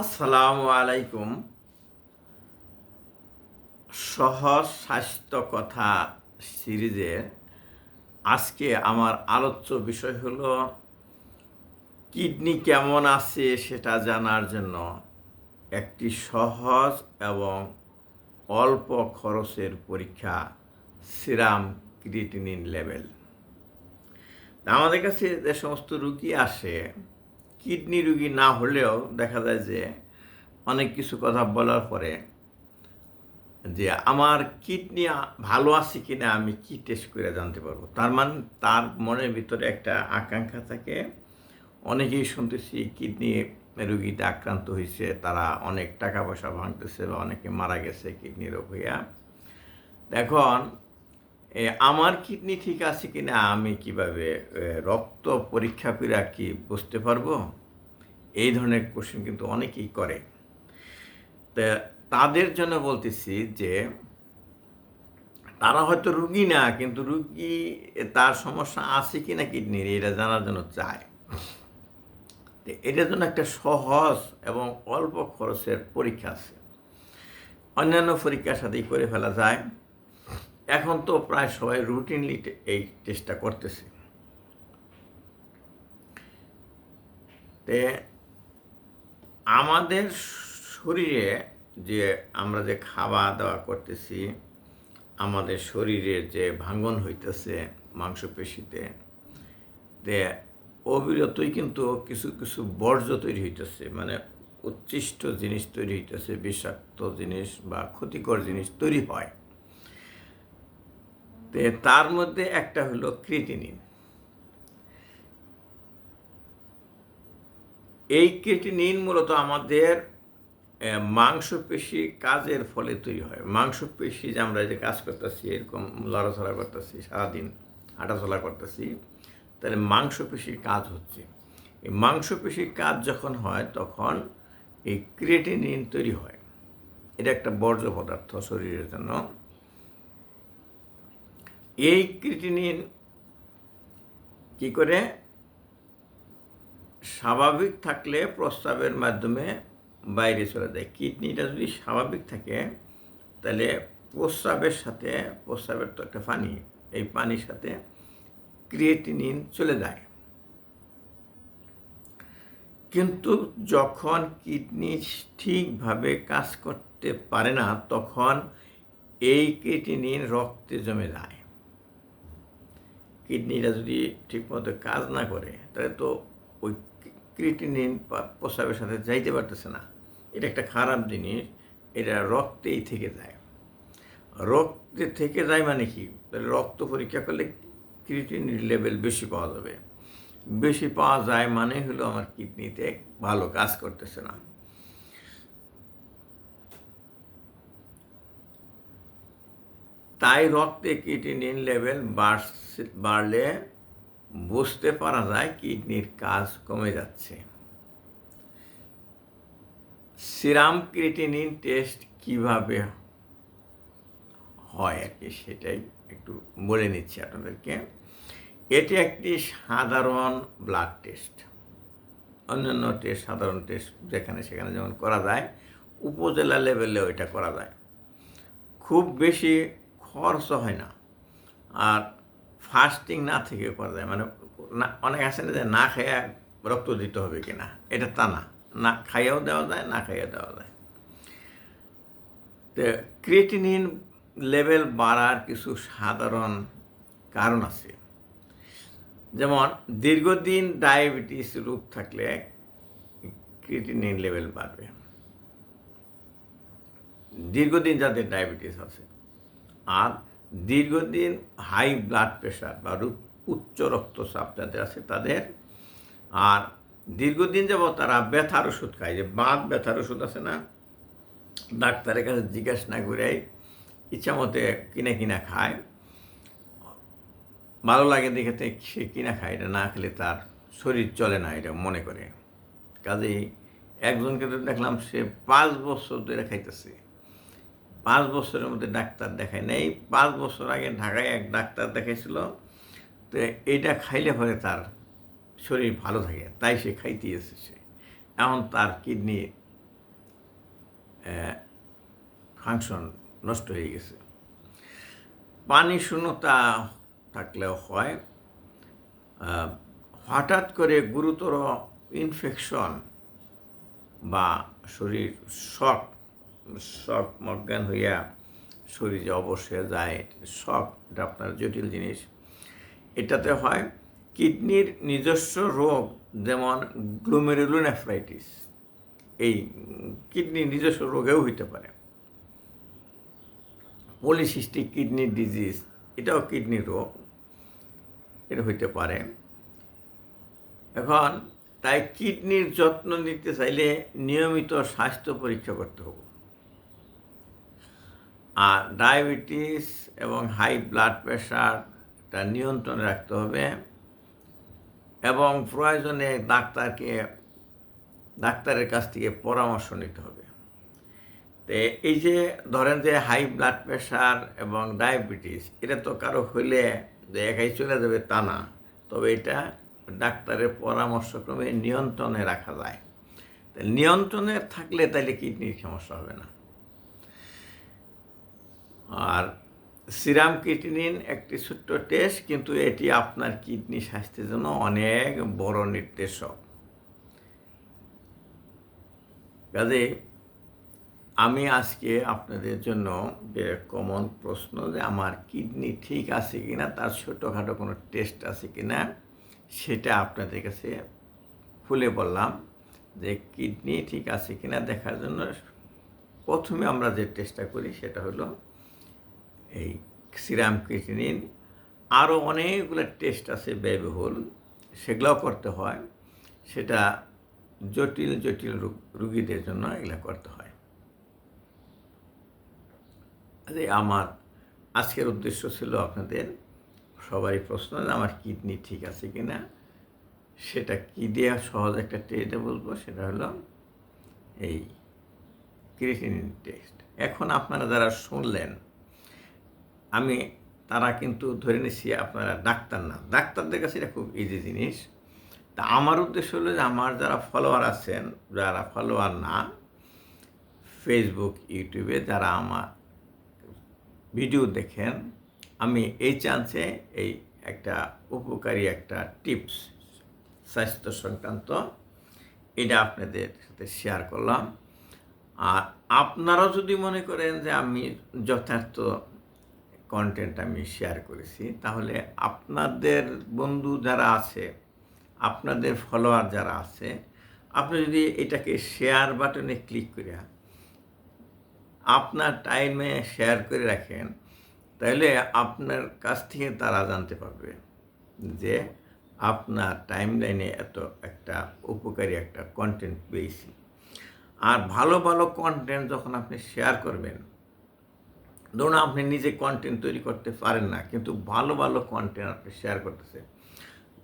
আসসালামু আলাইকুম। সহজ স্বাস্থ্য কথা সিরিজে আজকে আমার আলোচ্য বিষয় হলো, কিডনি কেমন আছে সেটা জানার জন্য একটি সহজ এবং অল্প খরচের পরীক্ষা সিরাম ক্রিটিনিন লেভেল। আমাদের কাছে যে সমস্ত রুগী আসে কিডনি রুগী না হলেও দেখা যায় যে অনেক কিছু কথা বলার পরে যে আমার কিডনি ভালো আছে কি না আমি কি টেস্ট করে জানতে পারব? তার মানে তার মনের ভিতরে একটা আকাঙ্ক্ষা থাকে। অনেকেই শুনতেছি কিডনি রুগীতে আক্রান্ত হয়েছে, তারা অনেক টাকা পয়সা ভাঙতেছে বা অনেকে মারা গেছে কিডনি রোগ হইয়া। এখন আমার কিডনি ঠিক আছে কিনা, আমি কীভাবে রক্ত পরীক্ষা করে কি বুঝতে পারব? এই ধরনের কোশ্চেন কিন্তু অনেকেই করে। তা তাদের জন্য বলতেছি যে, তারা হয়তো রুগী না, কিন্তু রুগী তার সমস্যা আছে কি না কিডনির এটা জানার জন্য চায়। তো এটার জন্য একটা সহজ এবং অল্প খরচের পরীক্ষা আছে। অন্যান্য পরীক্ষার সাথেই করে ফেলা যায়। এখন তো প্রায় সবাই রুটিনলি এই চেষ্টা করতেছে। তে আমাদের শরীরে যে আমরা যে খাওয়া দাওয়া করতেছি, আমাদের শরীরের যে ভাঙ্গন হইতেছে মাংসপেশিতে, তে অবিরতই কিন্তু কিছু কিছু বর্জ্য তৈরি হইতেছে মানে উচ্ছিষ্ট জিনিস তৈরি হইতেছে, বিষাক্ত জিনিস বা ক্ষতিকর জিনিস তৈরি হয়। তার মধ্যে একটা হলো ক্রিটিনিন এই ক্রিটিনিন মূলত আমাদের মাংসপেশি কাজের ফলে তৈরি হয়। মাংসপেশি যে আমরা যে কাজ করতেছি, এরকম লড়াচড়া করতেছি, সারাদিন হাঁটাচলা করতেছি, তাহলে মাংসপেশির কাজ হচ্ছে। এই মাংসপেশির কাজ যখন হয়, তখন এই ক্রিয়েটিনিন তৈরি হয়। এটা একটা বর্জ্য পদার্থ শরীরের জন্য। এই ক্রিটিনিন কি করে স্বাভাবিক থাকলে প্রস্রাবের মাধ্যমে বাইরে চলে যায়? কিডনিটা যদি স্বাভাবিক থাকে, তাহলে প্রস্রাবের সাথে প্রস্রাবের তো একটা পানি, এই পানির সাথে ক্রিয়েটিনিন চলে যায়। কিন্তু যখন কিডনি ঠিকভাবে কাজ করতে পারে না, তখন এই ক্রিয়েটিনিন রক্তে জমে যায়। কিডনিটা যদি ঠিকমতো কাজ না করে, তাহলে তো ওই ক্রিটিনিন প্রস্রাবের সাথে যাইতে পারতেছে না। এটা একটা খারাপ জিনিস, এটা রক্তেই থেকে যায়। রক্তে থেকে যায় মানে কি? তাহলে রক্ত পরীক্ষা করলে ক্রিটিনিন লেভেল বেশি পাওয়া যাবে। বেশি পাওয়া যায় মানে হলো আমার কিডনিতে ভালো কাজ করতেছে না। তাই রক্তে কিডনির লেভেল বাড়ছে, বাড়লে বুঝতে পারা যায় কিডনির কাজ কমে যাচ্ছে। সিরাম ক্রিটিনিন টেস্ট কীভাবে হয় আর কি সেটাই একটু বলে নিচ্ছি আপনাদেরকে। এটি একটি সাধারণ ব্লাড টেস্ট। অন্যান্য টেস্ট, সাধারণ টেস্ট যেখানে সেখানে যেমন করা যায়, উপজেলা লেভেলেও এটা করা যায়। খুব বেশি খরচ হয় না। আর ফাস্টিং না থেকে করা যায় মানে না, অনেক আছে না যে না খাইয়া রক্ত দিতে হবে কিনা, এটা তা না। না খাইয়াও দেওয়া যায়, না খাইয়াও দেওয়া যায়। তো ক্রিয়েটিনিন লেভেল বাড়ার কিছু সাধারণ কারণ আছে। যেমন দীর্ঘদিন ডায়াবেটিস রোগ থাকলে ক্রিয়েটিনিন লেভেল বাড়বে। দীর্ঘদিন যাদের ডায়াবেটিস আছে আর দীর্ঘদিন হাই ব্লাড প্রেশার বা উচ্চ রক্তচাপ যাদের আছে তাদের। আর দীর্ঘদিন যাব তারা ব্যথার ওষুধ খায়। যে বাঁধ ব্যথার ওষুধ আছে না, ডাক্তারের কাছে জিজ্ঞাসা না করে ইচ্ছা মতে কিনে কিনা খায়। ভালো লাগে দেখে তো সে কিনা খায়, এটা না খেলে তার শরীর চলে না, এটা মনে করে। কাজেই একজনকে তো দেখলাম সে পাঁচ বছর ধরে খাইতেছে। পাঁচ বছরের মধ্যে ডাক্তার দেখায় নেই। পাঁচ বছর আগে ঢাকায় এক ডাক্তার দেখাইছিল, তো এটা খাইলে পরে তার শরীর ভালো থাকে, তাই সে খাইতে এসেছে এমন তার কিডনি ফাংশন নষ্ট হয়ে গেছে। পানি শূন্যতা থাকলেও হয় হঠাৎ করে গুরুতর ইনফেকশন বা শরীর শক শক মজ্ঞান হইয়া শরীর অবশ্যই যায়। শক এটা আপনার জটিল জিনিস। এটাতে হয়, কিডনির নিজস্ব রোগ যেমন গ্লোমেরুলোনেফ্রাইটিস এই কিডনির নিজস্ব রোগেও হইতে পারে। পলিসিস্টিক কিডনি ডিজিজ এটাও কিডনি রোগ। এটা হইতে পারে। এখন তাই কিডনির যত্ন নিতে চাইলে নিয়মিত স্বাস্থ্য পরীক্ষা করতে হবে। আর ডায়াবেটিস এবং হাই ব্লাড প্রেশারটা নিয়ন্ত্রণে রাখতে হবে এবং প্রয়োজনে ডাক্তারকে, ডাক্তারের কাছ থেকে পরামর্শ নিতে হবে। তো এই যে ধরেন যে হাই ব্লাড প্রেশার এবং ডায়াবেটিস, এটা তো কারও হইলে যে একাই চলে যাবে তা না। তবে এটা ডাক্তারের পরামর্শক্রমে নিয়ন্ত্রণে রাখা যায়। নিয়ন্ত্রণে থাকলে তাহলে কিডনির সমস্যা হবে না। আর সিরাম কিডনিন একটি ছোট্ট টেস্ট কিন্তু এটি আপনার কিডনি স্বাস্থ্যের জন্য অনেক বড় নির্দেশক। কাজে আমি আজকে আপনাদের জন্য কমন প্রশ্ন যে আমার কিডনি ঠিক আছে কি না তার ছোটোখাটো কোনো টেস্ট আছে কি না সেটা আপনাদের কাছে খুলে বললাম যে কিডনি ঠিক আছে কি না দেখার জন্য প্রথমে আমরা যে টেস্টটা করি সেটা হলো এই সিরাম ক্রিটিনিন আরও অনেকগুলো টেস্ট আছে ব্যয়বহুল, সেগুলোও করতে হয়। সেটা জটিল জটিল রোগ- রুগীদের জন্য এগুলো করতে হয়। আরে আমার আজকের উদ্দেশ্য ছিল আপনাদের সবারই প্রশ্ন আমার কিডনি ঠিক আছে কি না সেটা কী দিয়ে সহজ একটা টেস্টে বলব? সেটা হলো এই ক্রিটিনিন টেস্ট। এখন আপনারা যারা শুনলেন আমি, তারা কিন্তু ধরে নিচ্ছি আপনারা ডাক্তার না। ডাক্তারদের কাছে এটা খুব ইজি জিনিস। তা আমার উদ্দেশ্য হলো যে আমার যারা ফলোয়ার আছেন, যারা ফলোয়ার না ফেসবুক ইউটিউবে যারা আমার ভিডিও দেখেন, আমি এই চান্সে এই একটা উপকারী একটা টিপস স্বাস্থ্য সংক্রান্ত, এটা আপনাদের সাথে শেয়ার করলাম। আর আপনারাও যদি মনে করেন যে আমি যথার্থ কন্টেন্ট আমি শেয়ার করেছি, তাহলে আপনাদের বন্ধু যারা আছে, আপনাদের ফলোয়ার যারা আছে, আপনি যদি এটাকে শেয়ার বাটনে ক্লিক করে আপনার টাইমে শেয়ার করে রাখেন, তাহলে আপনার কাছ থেকে তারা জানতে পারবে যে আপনার টাইম লাইনে এত একটা উপকারী একটা কন্টেন্ট পেয়েছি। আর ভালো ভালো কন্টেন্ট যখন আপনি শেয়ার করবেন ধরুন আপনি নিজে কন্টেন্ট তৈরি করতে পারেন না, কিন্তু ভালো ভালো কন্টেন্ট আপনি শেয়ার করতেছেন,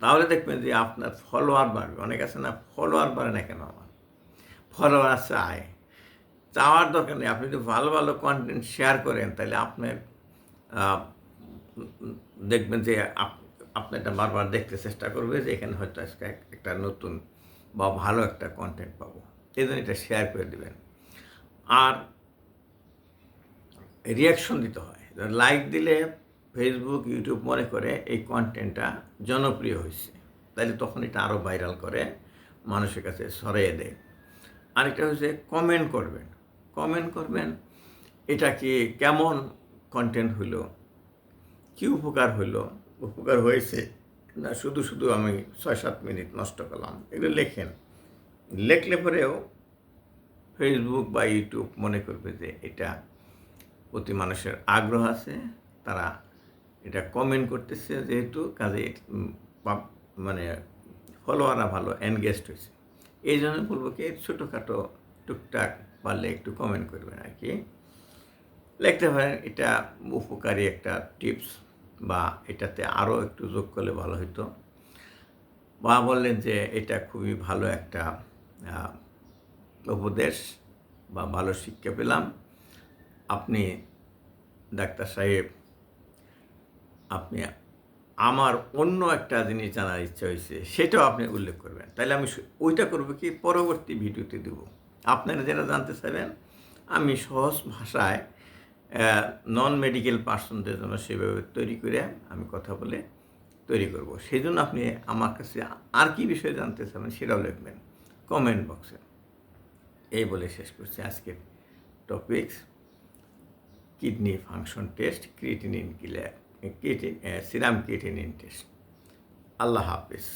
তাহলে দেখবেন যে আপনার ফলোয়ার বাড়বে। অনেক আছে না ফলোয়ার বাড়ে না কেন আমার ফলোয়ার চায় চাওয়ার দরকার নেই। আপনি যদি ভালো ভালো কন্টেন্ট শেয়ার করেন, তাহলে আপনার দেখবেন যে আপ- আপনি এটা বারবার দেখতে চেষ্টা করবে যে এখানে হয়তো আজকে এক- একটা নতুন বা ভালো একটা কন্টেন্ট পাবো। এই জন্য এটা শেয়ার করে দেবেন। আর রিয়াকশন দিতে হয়। লাইক দিলে ফেসবুক ইউটিউব মনে করে এই কন্টেন্টটা জনপ্রিয় হয়েছে তাহলে তখন এটা আরও ভাইরাল করে, মানুষের কাছে সরিয়ে দেয়। আরেকটা হচ্ছে কমেন্ট করবেন। কমেন্ট করবেন, এটা কি কেমন কন্টেন্ট হলো কি উপকার হলো উপকার হয়েছে? না, শুধু শুধু আমি ছয় সাত মিনিট নষ্ট করলাম। এগুলো লেখেন। লেখলে পরেও ফেসবুক বা ইউটিউব মনে করবে যে এটা প্রতি মানুষের আগ্রহ আছে, তারা এটা কমেন্ট করতেছে যেহেতু কাজে মানে ফলোয়াররা ভালো এনগেজড হয়েছে। এই জন্য বলব কি, ছোটোখাটো টুকটাক পারলে একটু কমেন্ট করবেন আর কি। লিখতে পারেন, এটা উপকারী একটা টিপস বা এটাতে আরও একটু যোগ করলে ভালো হতো বা বললেন যে এটা খুবই ভালো একটা উপদেশ বা ভালো শিক্ষা পেলাম। আপনি ডাক্তার সাহেব, আপনি আমার অন্য একটা জিনিস জানার ইচ্ছা হয়েছে, সেটাও আপনি উল্লেখ করবেন। তাহলে আমি ওইটা করব কি? পরবর্তী ভিডিওতে দেবো। আপনারা যেটা জানতে চাইবেন, আমি সহজ ভাষায় নন মেডিকেল পার্সনদের জন্য সেভাবে তৈরি করে আমি কথা বলে তৈরি করব। সেই জন্য আপনি আমার কাছে আর কি বিষয়ে জানতে চান সেটাও লিখবেন কমেন্ট বক্সে। এই বলে শেষ করছি আজকের topics kidney function test creatinine killer creatine serum creatinine test আল্লাহ হাফিজ।